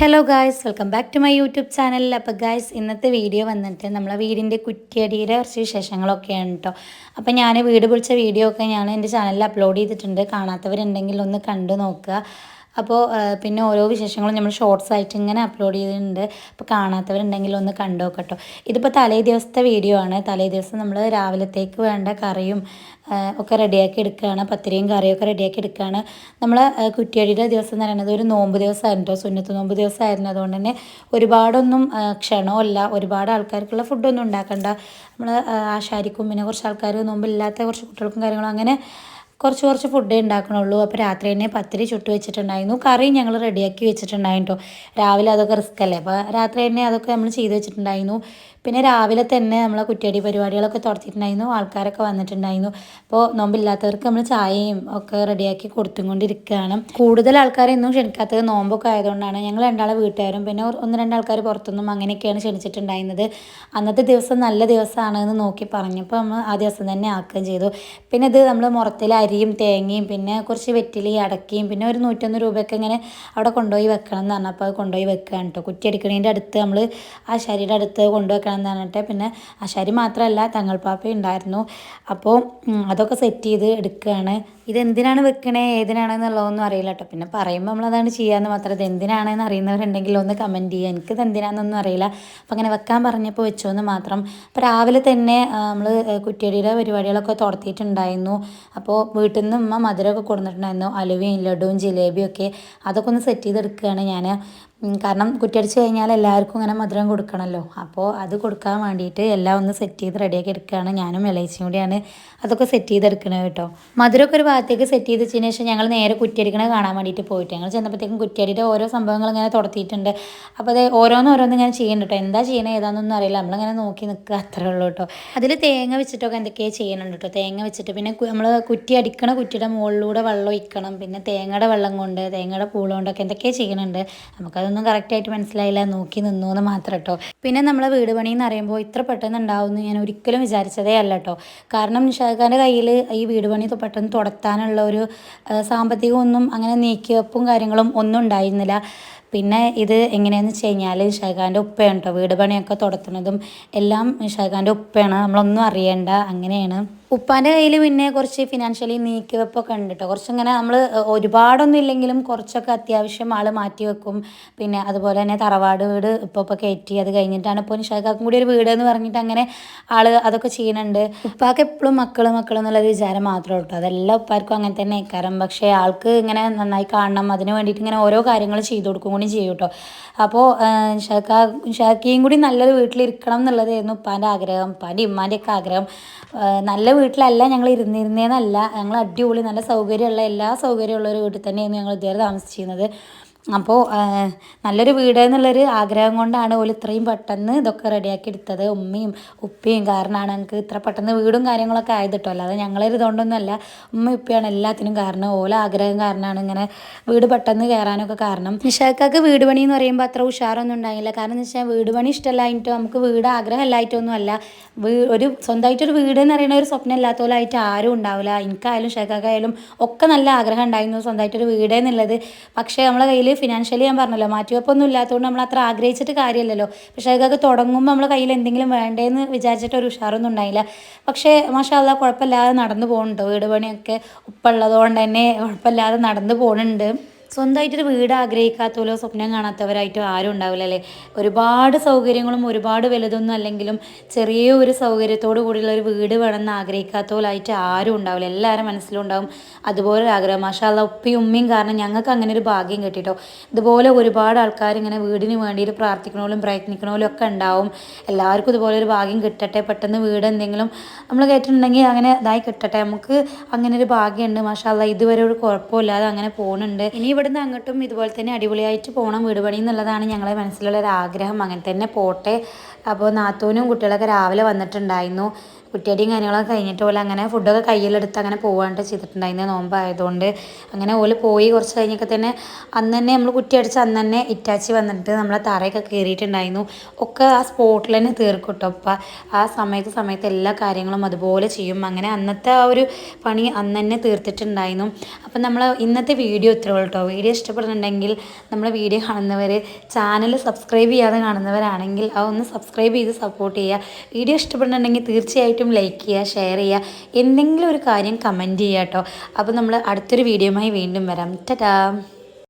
Hello guys welcome back to my YouTube ചാനലിൽ അപ്പോൾ guys ഇന്നത്തെ വീഡിയോ വന്നിട്ട് നമ്മളെ വീടിന്റെ കുറ്റിയടിയുടെ കുറച്ച് വിശേഷങ്ങളൊക്കെയാണ് കേട്ടോ അപ്പോൾ ഞാൻ വീട് പൊളിച്ച വീഡിയോ ഒക്കെ ഞാൻ എന്റെ ചാനലിൽ അപ്ലോഡ് ചെയ്തിട്ടുണ്ട്. കാണാത്തവരുണ്ടെങ്കിൽ ഒന്ന് കണ്ടു നോക്കുക. അപ്പോൾ പിന്നെ ഓരോ വിശേഷങ്ങളും നമ്മൾ ഷോർട്സ് ആയിട്ട് ഇങ്ങനെ അപ്ലോഡ് ചെയ്തിട്ടുണ്ട്. അപ്പോൾ കാണാത്തവരുണ്ടെങ്കിൽ ഒന്ന് കണ്ടു നോക്കട്ടോ ഇതിപ്പോൾ തലേ ദിവസത്തെ വീഡിയോ ആണ്. തലേ ദിവസം നമ്മൾ രാവിലത്തേക്ക് വേണ്ട കറിയും ഒക്കെ റെഡിയാക്കി എടുക്കുകയാണ്. പത്തിരിയും കറിയൊക്കെ റെഡിയാക്കി എടുക്കുകയാണ്. നമ്മൾ കുറ്റിയടിയുടെ ദിവസം എന്ന് പറയുന്നത് ഒരു നോമ്പ് ദിവസമായിരുന്നു കേട്ടോ സുന്നത്ത് നോമ്പ് ദിവസമായിരുന്നു. അതുകൊണ്ട് തന്നെ ഒരുപാടൊന്നും ക്ഷണമല്ല ഒരുപാട് ആൾക്കാർക്കുള്ള ഫുഡൊന്നും ഉണ്ടാക്കണ്ട. നമ്മൾ ആശാരിക്കും പിന്നെ കുറച്ച് ആൾക്കാർ നോമ്പില്ലാത്ത കുറച്ച് കുട്ടികൾക്കും കാര്യങ്ങളും അങ്ങനെ കുറച്ച് കുറച്ച് ഫുഡേ ഉണ്ടാക്കണുള്ളൂ അപ്പോൾ രാത്രി തന്നെ പത്തിരി ചുട്ട് വെച്ചിട്ടുണ്ടായിരുന്നു. കറി ഞങ്ങൾ റെഡിയാക്കി വെച്ചിട്ടുണ്ടായിരുന്നു കേട്ടോ രാവിലെ അതൊക്കെ റിസ്ക് അല്ലേ? അപ്പോൾ രാത്രി തന്നെ അതൊക്കെ നമ്മൾ ചെയ്ത് വെച്ചിട്ടുണ്ടായിരുന്നു. പിന്നെ രാവിലെ തന്നെ നമ്മളെ കുറ്റിയടി പരിപാടികളൊക്കെ തുടത്തിയിട്ടുണ്ടായിരുന്നു. ആൾക്കാരൊക്കെ വന്നിട്ടുണ്ടായിരുന്നു. അപ്പോൾ നോമ്പില്ലാത്തവർക്ക് നമ്മൾ ചായയും ഒക്കെ റെഡിയാക്കി കൊടുത്തും കൊണ്ടിരിക്കുകയാണ് കൂടുതൽ ആൾക്കാരൊന്നും ക്ഷണിക്കാത്തത് നോമ്പൊക്കെ ആയതുകൊണ്ടാണ്. ഞങ്ങൾ രണ്ടാളെ വീട്ടുകാരും പിന്നെ ഒന്ന് രണ്ട് ആൾക്കാർ പുറത്തുനിന്നും അങ്ങനെയൊക്കെയാണ് ക്ഷണിച്ചിട്ടുണ്ടായിരുന്നത്. അന്നത്തെ ദിവസം നല്ല ദിവസമാണ് എന്ന് നോക്കി പറഞ്ഞപ്പോൾ നമ്മൾ ആ ദിവസം തന്നെ ആക്കുകയും ചെയ്തു. പിന്നെ ഇത് നമ്മൾ മുറത്തിൽ അരിയും തേങ്ങയും പിന്നെ കുറച്ച് വെറ്റിലി അടക്കിയും പിന്നെ ഒരു നൂറ്റൊന്ന് രൂപയൊക്കെ ഇങ്ങനെ അവിടെ കൊണ്ടുപോയി വെക്കണം എന്ന് പറഞ്ഞപ്പോൾ അത് കൊണ്ടുപോയി വെക്കുകയാണ് കേട്ടോ. കുറ്റി എടുക്കണേന്റെ അടുത്ത് നമ്മൾ ആശാരിയുടെ അടുത്ത് കൊണ്ടുവെക്കണം എന്ന് പറഞ്ഞിട്ട് പിന്നെ ആശാരി മാത്രമല്ല തങ്ങൾപ്പാപ്പ ഉണ്ടായിരുന്നു. അപ്പോൾ അതൊക്കെ സെറ്റ് ചെയ്ത് എടുക്കുകയാണ്. ഇതെന്തിനാണ് വെക്കണേ? ഏതിനാണെന്നുള്ളതൊന്നും അറിയില്ല കേട്ടോ പിന്നെ പറയുമ്പോൾ നമ്മളതാണ് ചെയ്യാമെന്ന് മാത്രം. ഇത് എന്തിനാണെന്ന് അറിയുന്നവരുണ്ടെങ്കിൽ ഒന്ന് കമന്റ് ചെയ്യുക. എനിക്കിത് എന്തിനാണെന്നൊന്നും അറിയില്ല. അപ്പം അങ്ങനെ വെക്കാൻ പറഞ്ഞപ്പോൾ വെച്ചോന്ന് മാത്രം. അപ്പോൾ രാവിലെ തന്നെ നമ്മൾ കുറ്റിയടിയുടെ പരിപാടികളൊക്കെ തുടത്തിയിട്ടുണ്ടായിരുന്നു. അപ്പോൾ വീട്ടിൽ നിന്ന് ഉമ്മ മധുരമൊക്കെ കൊടുത്തിട്ടുണ്ടായിരുന്നു അലുവയും ലഡുവും ജിലേബിയും ഒക്കെ. അതൊക്കെ ഒന്ന് സെറ്റ് ചെയ്തെടുക്കുകയാണ് ഞാൻ കാരണം കുറ്റിയടിച്ച് കഴിഞ്ഞാൽ എല്ലാവർക്കും ഇങ്ങനെ മധുരം കൊടുക്കണമല്ലോ. അപ്പോൾ അത് കൊടുക്കാൻ വേണ്ടിയിട്ട് എല്ലാം ഒന്ന് സെറ്റ് ചെയ്ത് റെഡിയാക്കി എടുക്കുകയാണ്. ഞാനും ഇളയച്ചും കൂടിയാണ് അതൊക്കെ സെറ്റ് ചെയ്തെടുക്കണത് കേട്ടോ. മധുരമൊക്കെ ഒരു ഭാഗത്തേക്ക് സെറ്റ് ചെയ്ത് വെച്ചതിന് ശേഷം ഞങ്ങൾ നേരെ കുറ്റിയടിക്കണത് കാണാൻ വേണ്ടിയിട്ട് പോയിട്ട്. ഞങ്ങൾ ചെന്നപ്പോഴത്തേക്കും കുറ്റിയടിയുടെ ഓരോ സംഭവങ്ങൾ ഇങ്ങനെ തുടത്തിയിട്ടുണ്ട് അപ്പോൾ അത് ഓരോന്ന് ഓരോന്ന് ഇങ്ങനെ ചെയ്യണം കേട്ടോ. എന്താ ചെയ്യണത് ഏതാണെന്നൊന്നും അറിയില്ല. നമ്മളിങ്ങനെ നോക്കി നിൽക്കുക അത്രേ ഉള്ളൂ കേട്ടോ. അതിൽ തേങ്ങ വെച്ചിട്ടൊക്കെ എന്തൊക്കെയാണ് ചെയ്യുന്നുണ്ട് കേട്ടോ. തേങ്ങ വെച്ചിട്ട് പിന്നെ നമ്മൾ കുറ്റി അടിക്കണ കുറ്റിയുടെ മുകളിലൂടെ വെള്ളം ഒഴിക്കണം. പിന്നെ തേങ്ങയുടെ വെള്ളം കൊണ്ട് തേങ്ങയുടെ പൂളുകൊണ്ടൊക്കെ എന്തൊക്കെയാണ് ചെയ്യണുണ്ട് ചെയ്യുന്നുണ്ട്. നമുക്കതൊന്നും കറക്റ്റായിട്ട് മനസ്സിലായില്ല. നോക്കി നിന്നു എന്ന് മാത്രം കേട്ടോ പിന്നെ നമ്മളെ വീട് പണി എന്ന് പറയുമ്പോൾ ഇത്ര പെട്ടെന്ന് ഉണ്ടാവുമെന്ന് ഞാൻ ഒരിക്കലും വിചാരിച്ചതേ അല്ല കേട്ടോ കാരണം നിഷാഖാന്റെ കയ്യിൽ ഈ വീട് പണി പെട്ടെന്ന് തുടത്താനുള്ള ഒരു സാമ്പത്തികമൊന്നും അങ്ങനെ നീക്കിവെപ്പും കാര്യങ്ങളും ഒന്നും ഉണ്ടായിരുന്നില്ല. പിന്നെ ഇത് എങ്ങനെയാണെന്ന് വെച്ച് കഴിഞ്ഞാൽ ഷൈഖാന്റെ ഉപ്പയാണ് കേട്ടോ വീട് പണിയൊക്കെ തുടത്തുന്നതും എല്ലാം ഷൈഖാന്റെ ഉപ്പയാണ്. നമ്മളൊന്നും അറിയേണ്ട. അങ്ങനെയാണ്. ഉപ്പാന്റെ കയ്യിൽ പിന്നെ കുറച്ച് ഫിനാൻഷ്യലി നീക്കിവെപ്പൊക്കെ ഉണ്ട് കേട്ടോ കുറച്ചിങ്ങനെ നമ്മൾ ഒരുപാടൊന്നും ഇല്ലെങ്കിലും കുറച്ചൊക്കെ അത്യാവശ്യം ആൾ മാറ്റി വെക്കും. പിന്നെ അതുപോലെ തന്നെ തറവാട് വീട് ഇപ്പോൾ ഇപ്പോൾ കയറ്റി അത് കഴിഞ്ഞിട്ടാണ് ഇപ്പോൾ നിഷാഖാക്കും കൂടി ഒരു വീട് എന്ന് പറഞ്ഞിട്ട് അങ്ങനെ ആൾ അതൊക്കെ ചെയ്യുന്നുണ്ട് ഉപ്പാക്ക് എപ്പോഴും മക്കൾ മക്കൾ എന്നുള്ളൊരു വിചാരം മാത്രമേ ഉള്ളൂ അതെല്ലാം ഉപ്പാർക്കും അങ്ങനെ തന്നെ കാരണം പക്ഷേ ആൾക്ക് ഇങ്ങനെ നന്നായി കാണണം. അതിന് വേണ്ടിയിട്ട് ഇങ്ങനെ ഓരോ കാര്യങ്ങൾ ചെയ്തു കൊടുക്കും കൂടി ചെയ്യും കേട്ടോ അപ്പോൾ ഷാക്ക ഷാക്കിയും കൂടി നല്ലൊരു വീട്ടിലിരിക്കണം എന്നുള്ളതായിരുന്നു ഉപ്പാന്റെ ആഗ്രഹം ഉപ്പാന്റെ ഉമ്മാന്റെയൊക്കെ ആഗ്രഹം. നല്ല വീട്ടിലല്ല ഞങ്ങൾ ഇരുന്നിരുന്നേന്നല്ല ഞങ്ങൾ അടിപൊളി നല്ല സൗകര്യമുള്ള എല്ലാ സൗകര്യമുള്ള ഒരു വീട്ടിൽ തന്നെയായിരുന്നു ഞങ്ങൾ ഇതുവരെ താമസിച്ചിരുന്നത്. അപ്പോൾ നല്ലൊരു വീട് എന്നുള്ളൊരു ആഗ്രഹം കൊണ്ടാണ് ഓൾ ഇത്രയും പെട്ടെന്ന് ഇതൊക്കെ റെഡിയാക്കി എടുത്തത്. ഉമ്മയും ഉപ്പയും കാരണമാണ് ഞങ്ങൾക്ക് ഇത്ര പെട്ടെന്ന് വീടും കാര്യങ്ങളൊക്കെ ആയത് കേട്ടോ അല്ലാതെ ഞങ്ങളൊരു ഇതുകൊണ്ടൊന്നുമല്ല ഉമ്മ ഉപ്പയാണ് എല്ലാത്തിനും കാരണം. ഓല ആഗ്രഹം കാരണമാണ് ഇങ്ങനെ വീട് പെട്ടെന്ന് കയറാനൊക്കെ കാരണം. നിഷാക്കാക്ക് വീട് പണി എന്ന് പറയുമ്പോൾ അത്ര ഉഷാറൊന്നും ഉണ്ടായില്ല. കാരണം എന്ന് വെച്ചാൽ വീട് പണി ഇഷ്ടമല്ലായിട്ടോ നമുക്ക് വീട് ആഗ്രഹമല്ലായിട്ടൊന്നും അല്ല ഒരു സ്വന്തമായിട്ടൊരു വീട് എന്ന് പറയുന്ന ഒരു സ്വപ്നം ഇല്ലാത്തവരായിട്ട് ആരും ഉണ്ടാവില്ല. എനിക്കായാലും ഷേക്കാക്കായാലും ഒക്കെ നല്ല ആഗ്രഹം ഉണ്ടായിരുന്നു സ്വന്തമായിട്ടൊരു വീട് എന്നുള്ളത്. പക്ഷേ നമ്മളെ കയ്യിൽ ഫിനാൻഷ്യലി ഞാൻ പറഞ്ഞല്ലോ മാറ്റിവെപ്പൊന്നും ഇല്ലാത്തതുകൊണ്ട് നമ്മൾ അത്ര ആഗ്രഹിച്ചിട്ട് കാര്യമില്ലല്ലോ. പക്ഷേ അതൊക്കെ തുടങ്ങുമ്പോൾ നമ്മൾ കയ്യിൽ എന്തെങ്കിലും വേണ്ടേന്ന് വിചാരിച്ചിട്ട് ഒരു ഉഷാറൊന്നും ഉണ്ടായില്ല. പക്ഷേ മാഷാല്ല കുഴപ്പമില്ലാതെ നടന്നു പോകുന്നുണ്ട്. വീട് പണിയൊക്കെ ഉപ്പുള്ളതുകൊണ്ട് തന്നെ കുഴപ്പമില്ലാതെ നടന്നു പോകുന്നുണ്ട്. സ്വന്തമായിട്ടൊരു വീട് ആഗ്രഹിക്കാത്തവരോ സ്വപ്നം കാണാത്തവരായിട്ടോ ആരും ഉണ്ടാവില്ല അല്ലേ? ഒരുപാട് സൗകര്യങ്ങളും ഒരുപാട് വലുതൊന്നും അല്ലെങ്കിലും ചെറിയ ഒരു സൗകര്യത്തോടു കൂടിയുള്ള ഒരു വീട് വേണമെന്ന് ആഗ്രഹിക്കാത്തവരായിട്ട് ആരും ഉണ്ടാവില്ല. എല്ലാവരും മനസ്സിലും ഉണ്ടാവും. അതുപോലെ ഒരു ആഗ്രഹം. മാഷാല്ല ഉപ്പയും ഉമ്മയും കാരണം ഞങ്ങൾക്ക് അങ്ങനെ ഒരു ഭാഗ്യം കിട്ടിട്ടോ ഇതുപോലെ ഒരുപാട് ആൾക്കാർ ഇങ്ങനെ വീടിന് വേണ്ടിയിട്ട് പ്രാർത്ഥിക്കണോലും പ്രയത്നിക്കണോലും ഒക്കെ ഉണ്ടാവും. എല്ലാവർക്കും ഇതുപോലെ ഒരു ഭാഗ്യം കിട്ടട്ടെ. പെട്ടെന്ന് വീട് എന്തെങ്കിലും നമ്മൾ കേട്ടിട്ടുണ്ടെങ്കിൽ അങ്ങനെ ഇതായി കിട്ടട്ടെ. നമുക്ക് അങ്ങനെ ഒരു ഭാഗ്യമുണ്ട്. മാഷാല്ല ഇതുവരെ ഒരു കുഴപ്പമില്ലാതെ അങ്ങനെ പോകുന്നുണ്ട് ഇനി ഇവിടുന്ന് അങ്ങോട്ടും ഇതുപോലെ തന്നെ അടിപൊളിയായിട്ട് പോകണം വീട് പണി എന്നുള്ളതാണ് ഞങ്ങളെ മനസ്സിലുള്ള ഒരു ആഗ്രഹം. അങ്ങനെ തന്നെ പോട്ടെ. അപ്പോൾ നാത്തൂനും കുട്ടികളൊക്കെ രാവിലെ വന്നിട്ടുണ്ടായിരുന്നു. കുറ്റിയടിയും കാര്യങ്ങളൊക്കെ കഴിഞ്ഞിട്ട് പോലെ അങ്ങനെ ഫുഡൊക്കെ കയ്യിലെടുത്ത് അങ്ങനെ പോകാണ്ട് ചെയ്തിട്ടുണ്ടായിരുന്നു നോമ്പായതുകൊണ്ട്. അങ്ങനെ ഓൽ പോയി കുറച്ച് കഴിഞ്ഞൊക്കെ തന്നെ അന്ന് തന്നെ നമ്മൾ കുറ്റി അടിച്ച് അന്ന് തന്നെ ഇറ്റാച്ചി വന്നിട്ട് നമ്മളെ തറയൊക്കെ കയറിയിട്ടുണ്ടായിരുന്നു ഒക്കെ ആ സ്പോട്ടിൽ തന്നെ തീർക്കും കേട്ടോ അപ്പം ആ സമയത്ത് സമയത്ത് എല്ലാ കാര്യങ്ങളും അതുപോലെ ചെയ്യും. അങ്ങനെ അന്നത്തെ ആ ഒരു പണി അന്ന് തന്നെ തീർത്തിട്ടുണ്ടായിരുന്നു. അപ്പം നമ്മൾ ഇന്നത്തെ വീഡിയോ ഇത്രേ കേട്ടോ വീഡിയോ ഇഷ്ടപ്പെടുന്നുണ്ടെങ്കിൽ നമ്മളെ വീഡിയോ കാണുന്നവർ ചാനൽ സബ്സ്ക്രൈബ് ചെയ്യാതെ കാണുന്നവരാണെങ്കിൽ അതൊന്ന് സബ്സ്ക്രൈബ് ചെയ്ത് സപ്പോർട്ട് ചെയ്യുക. വീഡിയോ ഇഷ്ടപ്പെടുന്നുണ്ടെങ്കിൽ തീർച്ചയായിട്ടും ലൈക്ക് ചെയ്യുക ഷെയർ ചെയ്യുക എന്തെങ്കിലും ഒരു കാര്യം കമന്റ് ചെയ്യുക കേട്ടോ അപ്പോൾ നമ്മൾ അടുത്തൊരു വീഡിയോയുമായി വീണ്ടും വരാം. ടാ